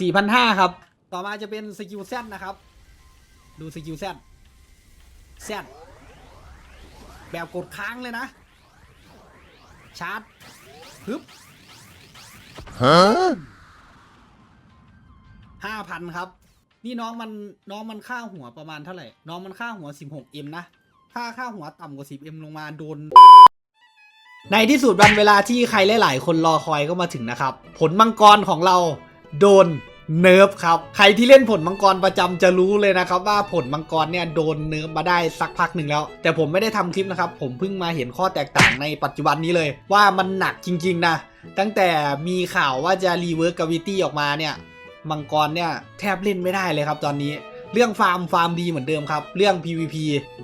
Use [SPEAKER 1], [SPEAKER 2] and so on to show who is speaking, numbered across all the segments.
[SPEAKER 1] สี่พันห้าครับ ต่อมาจะเป็นสกิลแซดนะครับ ดูสกิลแซดแซดแบบกดค้างเลยนะ ชาร์จฮึบห้าพันครับ นี่น้องมันน้องมันค่าหัวประมาณเท่าไหร่ น้องมันค่าหัว 16M นะ ถ้าค่าหัวต่ำกว่า 10M ลงมาโดน ในที่สุดวันเวลาที่ใครหลาย ๆ คนรอคอยก็มาถึงนะครับ ผลมังกรของเราโดน เนิร์ฟครับ ใครที่เล่นผลมังกรประจำจะรู้เลยนะครับว่าผลมังกรเนี่ยโดนเนิร์ฟมาได้สักพักหนึ่งแล้ว แต่ผมไม่ได้ทำคลิปนะครับ ผมเพิ่งมาเห็นข้อแตกต่างในปัจจุบันนี้เลย ว่ามันหนักจริง ๆ นะ ตั้งแต่มีข่าวว่าจะรีเวิร์กกาวิตี้ออกมาเนี่ยมังกรเนี่ยแทบเล่นไม่ได้เลยครับตอนนี้ เรื่องฟาร์มฟาร์มดีเหมือนเดิมครับ เรื่อง PVP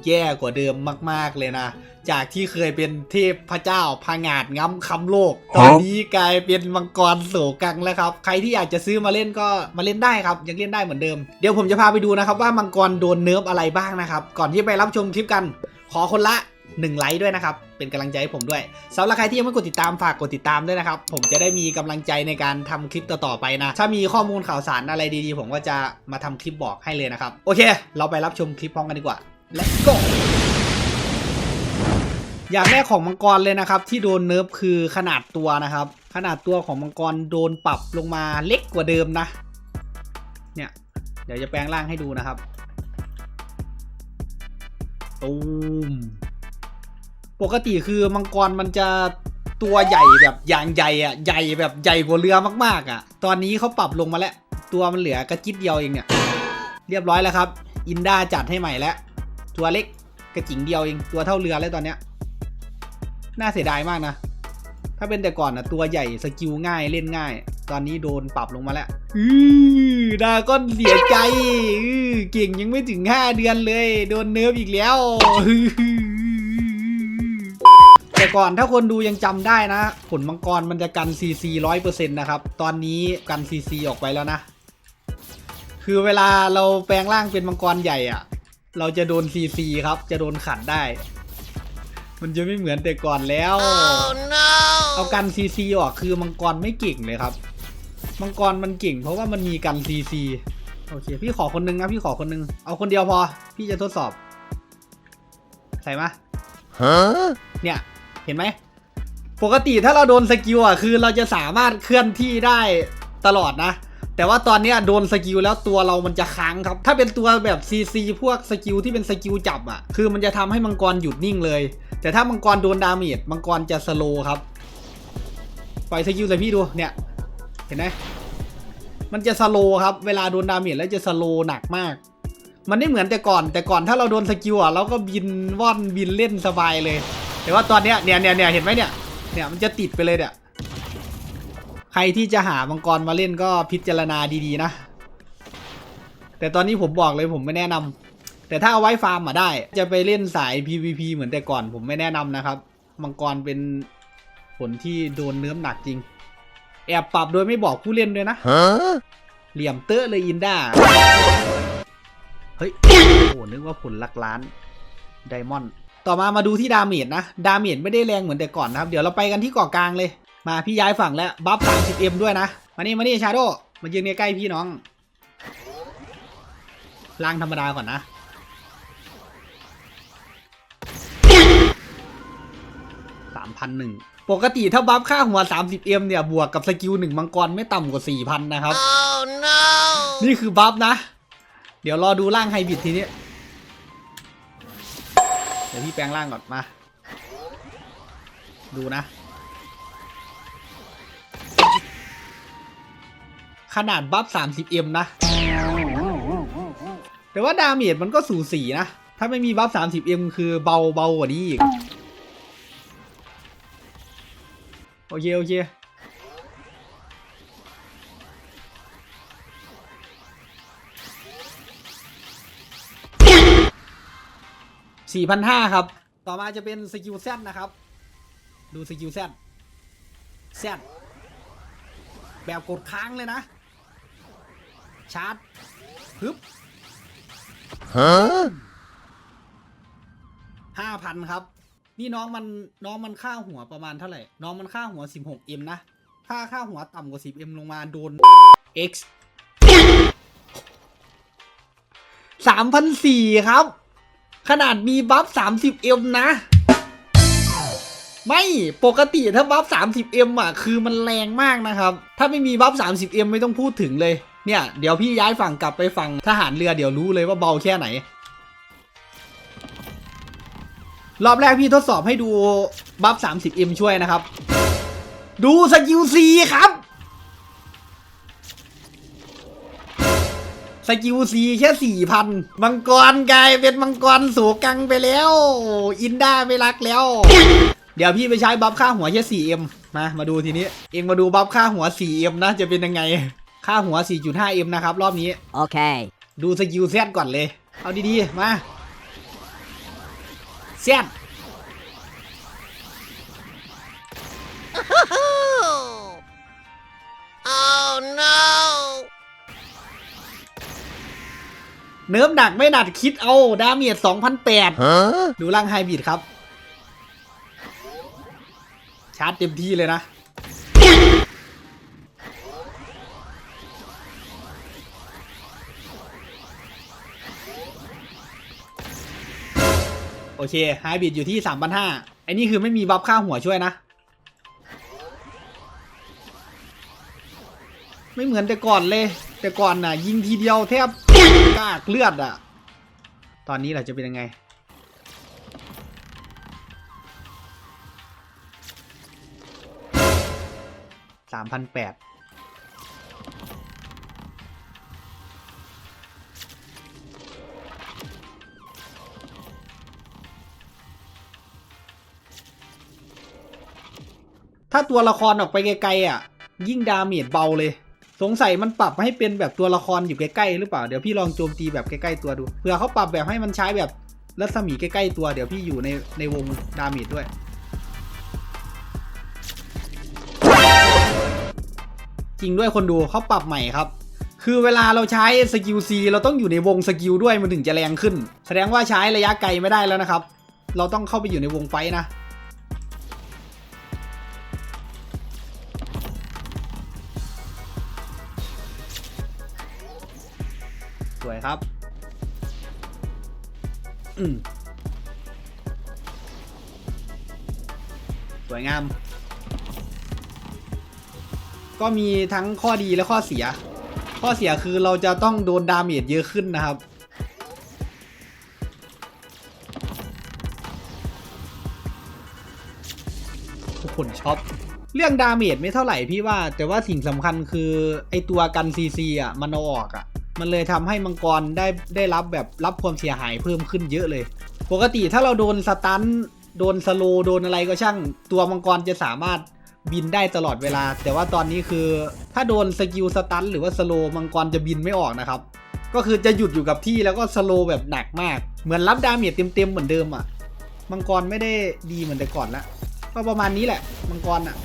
[SPEAKER 1] แย่กว่าเดิมมาก ๆ เลยนะ จากที่เคยเป็นเทพพระเจ้าพางาดง้ำคำโลก ตอนนี้กลายเป็นมังกรโศกังแล้วครับ ใครที่อยากจะซื้อมาเล่นก็มาเล่นได้ครับ ยังเล่นได้เหมือนเดิม เดี๋ยวผมจะพาไปดูนะครับว่ามังกรโดนเนิร์ฟอะไรบ้างนะครับ ก่อนที่ไปรับชมคลิปกัน ขอคนละ 1ไลค์ด้วยนะครับ เป็นกำลังใจให้ผมด้วยสำหรับใครที่ยังไม่กดติดตามฝากกดติดตามด้วยนะครับ ผมจะได้มีกำลังใจในการทำคลิปต่อๆไปนะ ถ้ามีข้อมูลข่าวสารอะไรดีๆ ผมก็จะมาทำคลิปบอกให้เลยนะครับ โอเค เราไปรับชมคลิปพร้อมกันดีกว่า let's go อย่างแรกของมังกรเลยนะครับ ที่โดนเนิร์ฟคือขนาดตัวนะครับ ขนาดตัวของมังกรโดนปรับลงมาเล็กกว่าเดิมนะ เนี่ย เดี๋ยวจะแปลงร่างให้ดูนะครับตูม ปกติคือมังกรมันจะตัวใหญ่แบบอย่างใหญ่อะใหญ่แบบใหญ่กว่าเรือมากๆอะตอนนี้เขาปรับลงมาแล้ว ตัวมันเหลือกระจิตเดียวเองเนี่ยเรียบร้อยแล้วครับ อินด้าจัดให้ใหม่แล้ว ตัวเล็กกระจิงเดียวเองตัวเท่าเรือแล้วตอนเนี้ยน่าเสียดายมากนะ ถ้าเป็นแต่ก่อนนะตัวใหญ่สกิลง่ายเล่นง่าย ตอนนี้โดนปรับลงมาแล้วอือดาก้อนเสียใจเก่งยังไม่ถึง5เดือนเลย โดนเนิร์ฟอีกแล้ว ก่อนถ้าคนดูยังจำได้นะ ผลมังกรมันจะกัน CC ร้อยเปอร์เซ็นต์นะครับ ตอนนี้กัน CC ออกไปแล้วนะ คือเวลาเราแปลงร่างเป็นมังกรใหญ่อะเราจะโดน CC ครับ จะโดนขัดได้ มันจะไม่เหมือนแต่ก่อนแล้วเอากัน CC ออกคือมังกรไม่เก่งเลยครับ มังกรมันเก่ง เพราะว่ามันมีกัน CC โอเค พี่ขอคนนึงนะพี่ขอคนนึง เอาคนเดียวพอ พี่จะทดสอบ ใส่มาเนี่ย เห็นไหมปกติถ้าเราโดนสกิลอะคือเราจะสามารถเคลื่อนที่ได้ตลอดนะ แต่ว่าตอนนี้โดนสกิลแล้วตัวเรามันจะค้างครับ ถ้าเป็นตัวแบบ CC พวกสกิลที่เป็นสกิลจับอะ คือมันจะทำให้มังกรหยุดนิ่งเลย แต่ถ้ามังกรโดนดาเมจมังกรจะสโลครับปล่อยสกิลใส่พี่ดูเนี่ย เห็นไหมมันจะสโลครับเวลาโดนดาเมจแล้วจะสโลหนักมาก มันไม่เหมือนแต่ก่อน แต่ก่อนถ้าเราโดนสกิลอะเราก็บินว่อนบินเล่นสบายเลย แต่ว่าตอนเนี้ยเนี่ยเนี่ยเนี่ยเห็นไหมเนี่ยเนี่ยมันจะติดไปเลยเนี่ยใครที่จะหามังกรมาเล่นก็พิจารณาดีๆนะ แต่ตอนนี้ผมบอกเลยผมไม่แนะนำแต่ถ้าเอาไว้ฟาร์มมาได้ จะไปเล่นสาย PVP เหมือนแต่ก่อน ผมไม่แนะนำนะครับ มังกรเป็นผลที่โดนเนื้อหนักจริง แอบปรับโดยไม่บอกผู้เล่นด้วยนะเหลี่ยมเตอะเลยอินด้าเฮ้ย โอ้นึกว่าผลหลักล้านไดมอนด์ ต่อมามาดูที่ดาเมจนะ ดาเมจไม่ได้แรงเหมือนแต่ก่อนนะครับ เดี๋ยวเราไปกันที่เกาะกลางเลย มาพี่ย้ายฝั่งแล้ว บัฟ 30M ด้วยนะ มานี่ มานี่ชาโดมายืนใกล้ๆพี่น้องล่างธรรมดาก่อนนะ สามพันหนึ่ง ปกติถ้าบัฟค่าหัว 30M เนี่ย บวกกับสกิลหนึ่งมังกรไม่ต่ำกว่า 4,000 นะครับนี่คือบัฟนะ เดี๋ยวรอดูร่างไฮบริดทีนี้เดี๋ยวพี่แปลงร่างก่อนมา ดูนะ ขนาดบัฟ 30M นะ แต่ว่าดาเมจมันก็สูสีนะ ถ้าไม่มีบัฟ 30M คือเบาเบากว่านี้อีก โอเค โอเค สี่พันห้าครับ ต่อมาจะเป็นสกิลแซนนะครับ ดูสกิลแซนแซนแบบกดค้างเลยนะ ชาร์จฮึบฮะห้าพันครับ นี่น้องมันน้องมันค่าหัวประมาณเท่าไหร่ น้องมันค่าหัวสิบหกเอ็มนะ ถ้าค่าหัวต่ำกว่าสิบเอ็มลงมาโดน X สามพันสี่ครับ ขนาดมีบัฟ 30M นะ ไม่ปกติถ้าบัฟ 30M อะ คือมันแรงมากนะครับ ถ้าไม่มีบัฟ 30M ไม่ต้องพูดถึงเลย เนี่ย เดี๋ยวพี่ย้ายฝั่งกลับไปฝั่งทหารเรือเดี๋ยวรู้เลยว่าเบาแค่ไหน รอบแรกพี่ทดสอบให้ดูบัฟ 30M ช่วยนะครับ ดูสกิลซีครับ สกิลซีแค่สี่พันมังกรกลายเป็นมังกรสูกังไปแล้ว อินด้าไม่รักแล้ว เดี๋ยวพี่ไปใช้บัฟค่าหัวแค่ 4M มา มาดูทีนี้ เองมาดูบัฟค่าหัว 4M นะ จะเป็นยังไง ค่าหัว 4.5M นะครับ รอบนี้
[SPEAKER 2] Okay.
[SPEAKER 1] ดูสกิลแซดก่อนเลย เอาดีๆ มาแซด เนิร์ฟหนักไม่หนักคิดเอา ดาเมจ2,008
[SPEAKER 2] Huh?
[SPEAKER 1] ดูร่างไฮบริดครับ ชาร์จเต็มที่เลยนะ โอเคไฮบริดอยู่ที่3,500ไอ้นี่คือไม่มีบัฟค่าหัวช่วยนะ ไม่เหมือนแต่ก่อนเลย แต่ก่อนน่ะ ยิงทีเดียวแทบ กากเลือดอะตอนนี้เราจะเป็นยังไง สามพันแปดถ้าตัวละครออกไปไกลๆอะ ยิ่งดาเมจเบาเลย สงสัยมันปรับให้เป็นแบบตัวละครอยู่ใกล้ๆหรือเปล่า เดี๋ยวพี่ลองโจมตีแบบใกล้ๆตัวดู เผื่อเขาปรับแบบให้มันใช้แบบรัศมีใกล้ๆตัว เดี๋ยวพี่อยู่ในในวงดาเมจด้วย จริงด้วยคนดูเขาปรับใหม่ครับ คือเวลาเราใช้สกิล C เราต้องอยู่ในวงสกิลด้วยมันถึงจะแรงขึ้น แสดงว่าใช้ระยะไกลไม่ได้แล้วนะครับ เราต้องเข้าไปอยู่ในวงไฟนะ วยครับอืมสวยงาม ก็มีทั้งข้อดีและข้อเสีย ข้อเสียคือเราจะต้องโดนดาเมจเยอะขึ้นนะครับ ทุกคนช็อปเรื่องดาเมจไม่เท่าไหร่พี่ว่า แต่ว่าสิ่งสำคัญคือ ไอตัวกันซีซีอะ มันเอาออกอะ มันเลยทำให้มังกรได้ได้รับแบบรับความเสียหายเพิ่มขึ้นเยอะเลย ปกติถ้าเราโดนสตันโดนสโลโดนอะไรก็ช่าง ตัวมังกรจะสามารถบินได้ตลอดเวลา แต่ว่าตอนนี้คือ ถ้าโดนสกิลสตันหรือว่าสโลมังกรจะบินไม่ออกนะครับ ก็คือจะหยุดอยู่กับที่แล้วก็สโลแบบหนักมาก เหมือนรับดาเมจเต็มๆเหมือนเดิมอะ มังกรไม่ได้ดีเหมือนแต่ก่อนละก็ประมาณนี้แหละ มังกรอะ